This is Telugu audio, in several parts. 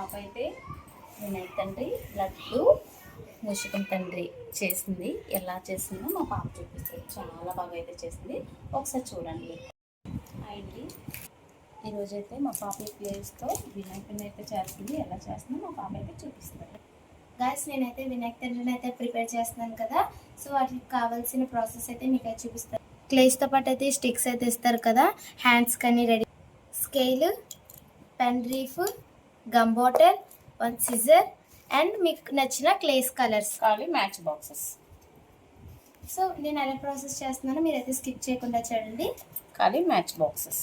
పాప అయితే వినాయక తండ్రి లడ్డు మూషికం తండ్రి చేసింది. ఎలా చేసిందో మా పాప చూపిస్తుంది. చాలా బాగా అయితే చేసింది. ఒకసారి చూడండి. అండి ఈరోజు అయితే మా పాప ప్లేస్తో వినాయకుడిని అయితే చేస్తుంది. ఎలా చేస్తుందో మా పాప అయితే చూపిస్తుంది. గాయస్ నేనైతే వినాయక తండ్రిని అయితే ప్రిపేర్ చేస్తున్నాను కదా. సో వాటికి కావాల్సిన ప్రాసెస్ అయితే మీకు అయితే చూపిస్తాను. క్లేస్తో పాటు అయితే స్టిక్స్ అయితే ఇస్తారు కదా. హ్యాండ్స్ కానీ ready. Scale pen refill gum bottle one scissor and మీకు నచ్చిన క్లేస్ కలర్స్ కావాలి మ్యాచ్ బాక్సెస్ సో నేను ఎలా ప్రాసెస్ చేస్తున్నానో మీరైతే స్కిప్ చేయకుండా చూడండి. కావాలి మ్యాచ్ బాక్సెస్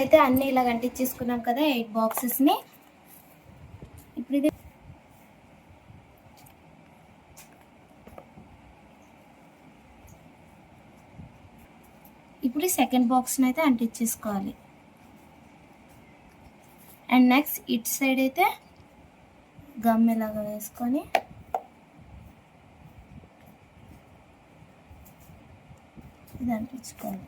అయితే అన్ని ఇలా అంటించేసుకున్నాం కదా ఎయిట్ బాక్సెస్ని ఇప్పుడు ఇది ఇప్పుడు సెకండ్ బాక్స్ని అయితే అంటించేసుకోవాలి. అండ్ నెక్స్ట్ ఇట్ సైడ్ అయితే గమ్ ఇలాగా వేసుకొని ఇది అంటించుకోవాలి.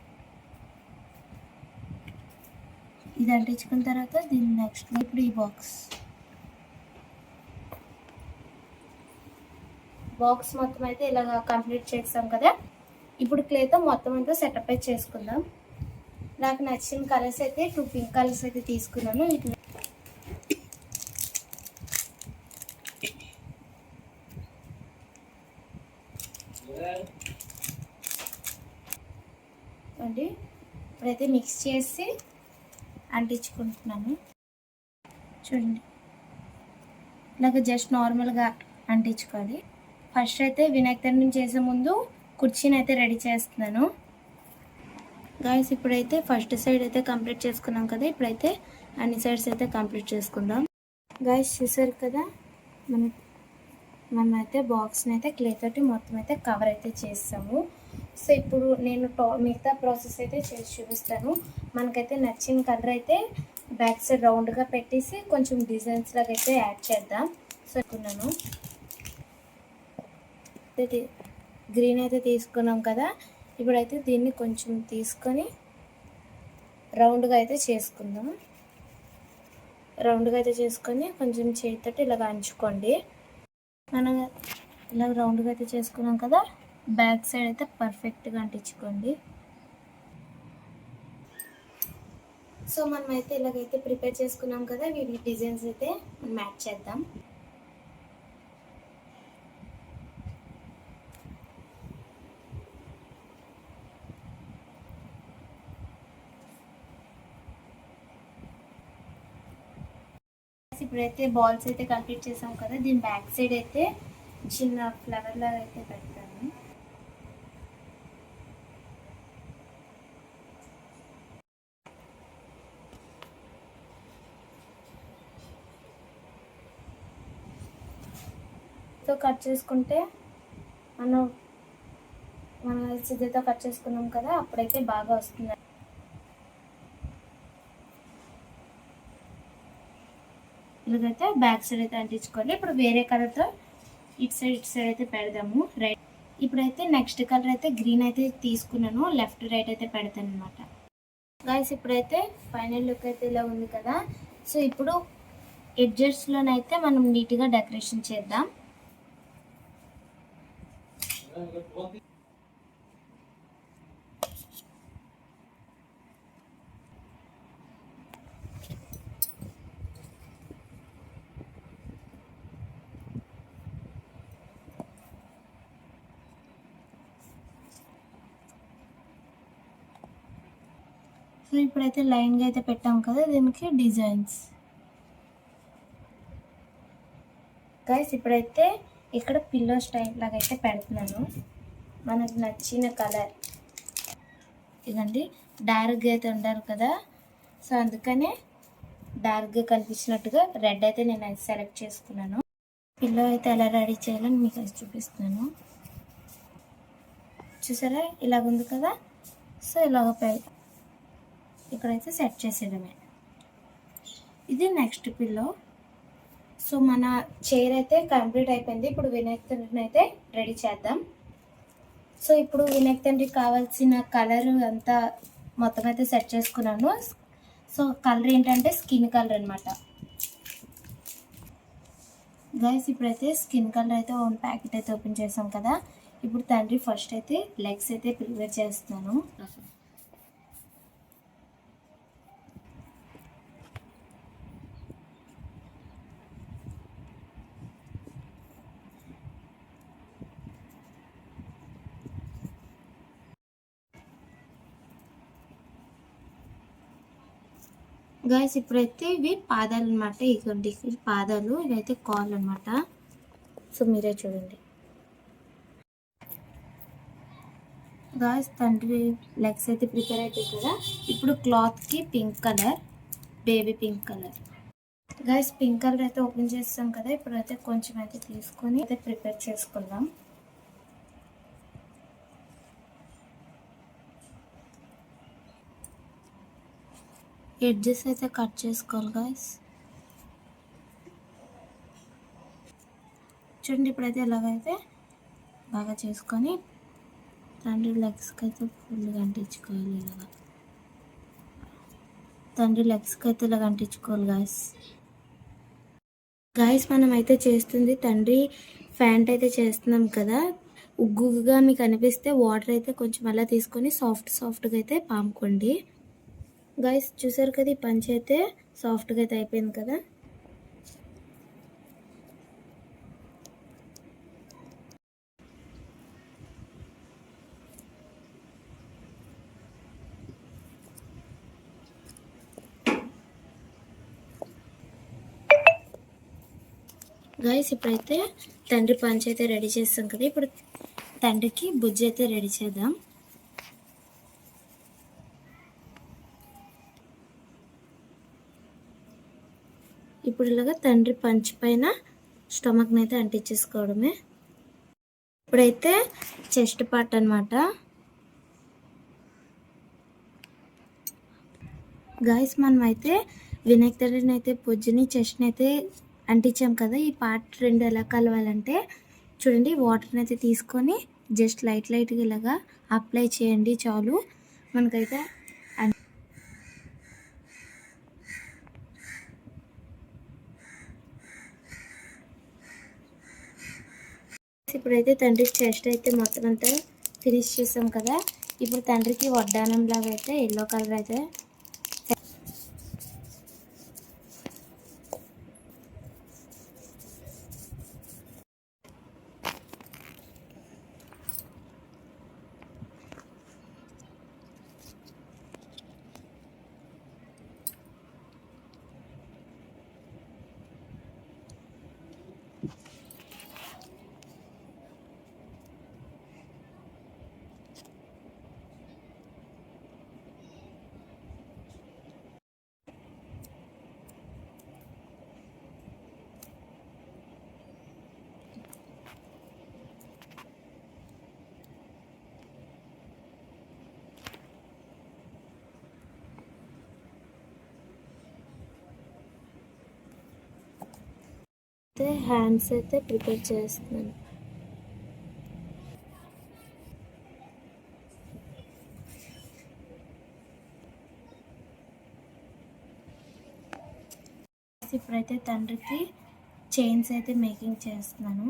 ఇది అంటించుకున్న తర్వాత దీన్ని నెక్స్ట్ ఇప్పుడు ఈ బాక్స్ బాక్స్ మొత్తం అయితే ఇలాగ కంప్లీట్ చేసాం కదా. ఇప్పుడు క్లేతో మొత్తం అంతా సెటప్ అయితే చేసుకుందాం. నాకు నచ్చిన కలర్స్ అయితే టూ పింక్ కలర్స్ అయితే తీసుకున్నాను. వీటిని అండి ఇప్పుడైతే మిక్స్ చేసి అంటించుకుంటున్నాను. చూడండి. ఇలాగ జస్ట్ నార్మల్గా అంటించుకోవాలి. ఫస్ట్ అయితే వినాయక తండ్రిని చేసే ముందు కుర్చీని అయితే రెడీ చేస్తున్నాను. గాయస్ ఇప్పుడైతే ఫస్ట్ సైడ్ అయితే కంప్లీట్ చేసుకున్నాం కదా ఇప్పుడైతే అన్ని సైడ్స్ అయితే కంప్లీట్ చేసుకుందాం. గాయస్ చూసారు కదా మనం మనం అయితే బాక్స్ని అయితే క్లే తోటి మొత్తం అయితే కవర్ అయితే చేస్తాము సో ఇప్పుడు నేను టో మిగతా ప్రాసెస్ అయితే చేసి చూపిస్తాను. మనకైతే నచ్చిన కలర్ అయితే బ్యాక్ సైడ్ రౌండ్గా పెట్టేసి కొంచెం డిజైన్స్ లాగా అయితే యాడ్ చేద్దాం. సో అనుకున్నాను గ్రీన్ అయితే తీసుకున్నాం కదా. ఇప్పుడైతే దీన్ని కొంచెం తీసుకొని రౌండ్గా అయితే చేసుకుందాం. రౌండ్గా అయితే చేసుకొని కొంచెం చేతితోటి ఇలాగ అంచుకోండి. మనం ఇలా రౌండ్గా అయితే చేసుకున్నాం కదా. బ్యాక్ సైడ్ అయితే పర్ఫెక్ట్గా అంటించుకోండి. సో మనం అయితే ఇలాగైతే ప్రిపేర్ చేసుకున్నాం కదా వీటి డిజైన్స్ అయితే మనం మ్యాచ్ చేద్దాం. ఇప్పుడైతే బాల్స్ అయితే కంప్లీట్ చేసాం కదా దీని బ్యాక్ సైడ్ అయితే చిన్న ఫ్లవర్ లాగా అయితే పెడతాం సో కట్ చేసుకుంటే మనం మన సిద్ధతో కట్ చేసుకున్నాం కదా అప్పుడైతే బాగా వస్తుంది. ఇలాగైతే బ్యాక్ సైడ్ అయితే అంటించుకోవాలి. ఇప్పుడు వేరే కలర్తో ఇటు సైడ్ ఇటు సైడ్ అయితే పెడదాము. రైట్ ఇప్పుడైతే నెక్స్ట్ కలర్ అయితే గ్రీన్ అయితే తీసుకున్నాను. లెఫ్ట్ రైట్ అయితే పెడతాను అనమాట గాయస్ ఇప్పుడైతే ఫైనల్ లుక్ అయితే ఇలా ఉంది కదా. సో ఇప్పుడు ఎడ్జెట్స్లోనైతే మనం నీట్గా డెకరేషన్ చేద్దాం. సో ఇప్పుడైతే లైన్గా అయితే పెట్టాం కదా దీనికి డిజైన్స్ గైస్ ఇప్పుడైతే ఇక్కడ పిల్లో స్టైల్ లాగా అయితే పెడుతున్నాను. మనకు నచ్చిన కలర్ ఇదండి డార్క్గా అయితే ఉండాలి కదా. సో అందుకనే డార్క్గా కనిపించినట్టుగా రెడ్ అయితే నేను సెలెక్ట్ చేసుకున్నాను. పిల్లో అయితే ఎలా రెడీ చేయాలని మీకు అది చూపిస్తున్నాను. చూసారా? ఇలాగ ఉంది కదా? సో ఇలాగ ఇక్కడైతే సెట్ చేసేయడమే. ఇది నెక్స్ట్ పిల్లో సో మన చైర్ అయితే కంప్లీట్ అయిపోయింది. ఇప్పుడు వినాయక తండ్రిని అయితే రెడీ చేద్దాం. సో ఇప్పుడు వినాయక తండ్రికి కావాల్సిన కలర్ అంతా మొత్తం అయితే సెట్ చేసుకున్నాను. సో కలర్ ఏంటంటే స్కిన్ కలర్ అనమాట గైస్ ఇప్పుడైతే స్కిన్ కలర్ అయితే ఓన్ ప్యాకెట్ అయితే ఓపెన్ చేసాం కదా. ఇప్పుడు తండ్రి ఫస్ట్ అయితే లెగ్స్ అయితే ప్రిపేర్ చేస్తున్నాను. గాయస్ ఇప్పుడైతే ఇవి పాదాలు అనమాట ఇవ్వండి ఇవి పాదాలు ఇవైతే కాల్ అనమాట సో మీరే చూడండి. గాయస్ తండ్రి లెగ్స్ అయితే ప్రిపేర్ అయిపోయి కదా. ఇప్పుడు క్లాత్కి pink colour baby pink colour guys pink colour అయితే ఓపెన్ చేస్తాం కదా. ఇప్పుడైతే కొంచెం అయితే తీసుకొని అయితే ప్రిపేర్ చేసుకుందాం. ఎడ్జెస్ అయితే కట్ చేసుకోవాలి గాయస్ చూడండి ఇప్పుడైతే ఎలాగైతే బాగా చేసుకొని తండ్రి లెగ్స్కి అయితే ఫుల్గా అంటించుకోవాలి ఇలాగా. తండ్రి లెగ్స్కి అయితే ఇలాగ అంటించుకోవాలి గాయస్ గాయస్ మనం అయితే చేస్తుంది తండ్రి ఫ్యాంట్ అయితే చేస్తున్నాం కదా. ఉగ్గుగా మీకు అనిపిస్తే వాటర్ అయితే కొంచెం అలా తీసుకొని సాఫ్ట్ సాఫ్ట్గా అయితే పాముకోండి. గైస్ చూసారు కదా ఈ పంచ్ అయితే? సాఫ్ట్గా అయితే అయిపోయింది కదా? గాయస్ ఇప్పుడైతే తండ్రి పంచ్ అయితే రెడీ చేస్తాం కదా? ఇప్పుడు తండ్రికి బుజ్జి అయితే రెడీ చేద్దాం. ఇప్పుడు ఇలాగా తండ్రి పంచి పైన స్టమక్ని అయితే అంటించేసుకోవడమే. ఇప్పుడైతే చెస్ట్ పార్ట్ అనమాట గాయస్ మనం అయితే వినాయక తండ్రిని అయితే పొజ్జుని చెస్ట్ని అయితే అంటించాం కదా ఈ పార్ట్ రెండు ఎలా కలవాలంటే చూడండి వాటర్ని అయితే తీసుకొని జస్ట్ లైట్ లైట్గా ఇలాగా అప్లై చేయండి చాలు. మనకైతే ఇప్పుడైతే తండ్రి చెస్ట్ అయితే మొత్తం అంతా ఫినిష్ చేసాం కదా. ఇప్పుడు తండ్రికి వడ్డానం లాగా అయితే ఎల్లో కలర్ అయితే అయితే హ్యాండ్స్ అయితే ప్రిపేర్ చేస్తున్నాను. ఇప్పుడైతే తండ్రికి చైన్స్ అయితే మేకింగ్ చేస్తున్నాను.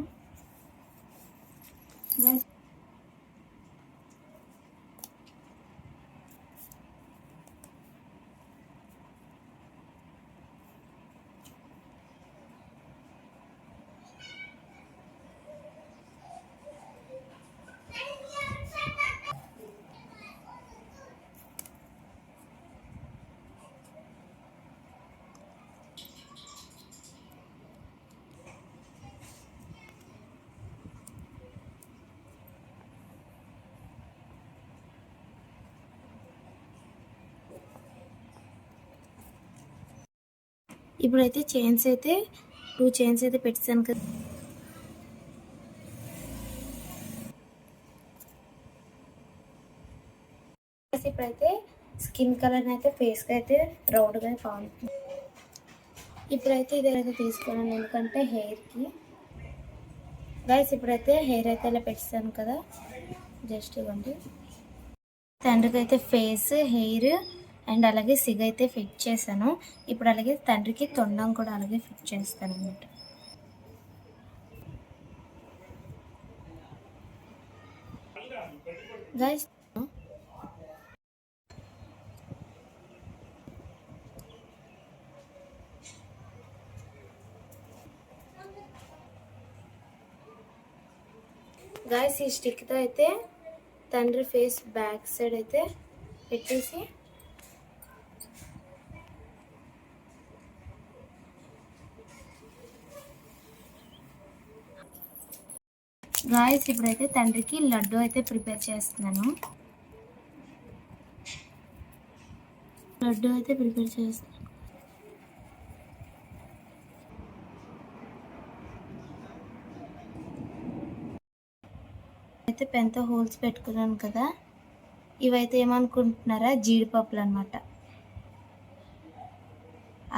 ఇప్పుడైతే చైన్స్ అయితే టూ చైన్స్ అయితే పెట్టాను కదా. ఇప్పుడైతే స్కిన్ కలర్ అయితే ఫేస్కి అయితే రౌండ్గా బాగుంటుంది ఇప్పుడైతే ఇదైతే తీసుకున్నాను ఎందుకంటే హెయిర్కి గైస్ ఇప్పుడైతే హెయిర్ అయితే ఇలా పెట్టాను కదా. జస్ట్ ఇవ్వండి. తండ్రికి అయితే ఫేస్ హెయిర్ అండ్ అలాగే సిగ్ అయితే ఫిట్ చేశాను. ఇప్పుడు అలాగే తండ్రికి తొండం కూడా అలాగే ఫిట్ చేస్తాను అనమాట గైస్ గాయస్ ఈ స్టిక్తో అయితే తండ్రి ఫేస్ బ్యాక్ సైడ్ అయితే పెట్టేసి గాయస్ ఇప్పుడైతే తండ్రికి లడ్డు అయితే ప్రిపేర్ చేస్తున్నాను. లడ్డు అయితే ప్రిపేర్ చేస్తున్నాను. అయితే పెంత హోల్స్ పెట్టుకున్నాను కదా. ఇవైతే ఏమనుకుంటున్నారా? జీడిపప్పులు అనమాట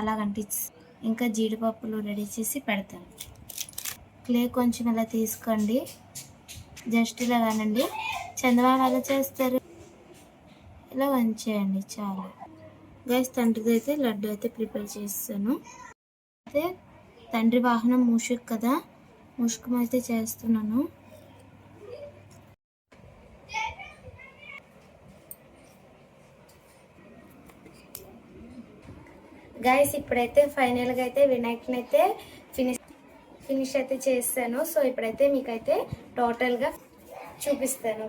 అలాగంటి ఇంకా జీడిపప్పులు రెడీ చేసి పెడతాను. క్లే కొంచెం ఇలా తీసుకోండి. జస్ట్ ఇలా కానండి. చందమామ ఎలా చేస్తారు? ఇలా వంచేయండి చాలా. గైస్ తండ్రిది అయితే లడ్డు అయితే ప్రిపేర్ చేస్తాను. అయితే తండ్రి వాహనం మూషక్ కదా ముషుకం అయితే చేస్తున్నాను. గైస్ ఇప్పుడైతే ఫైనల్గా అయితే వినాయకుని అయితే ఫినిష్ ఫినిష్ అయితే చేస్తాను. సో ఇప్పుడైతే మీకైతే టోటల్గా చూపిస్తాను.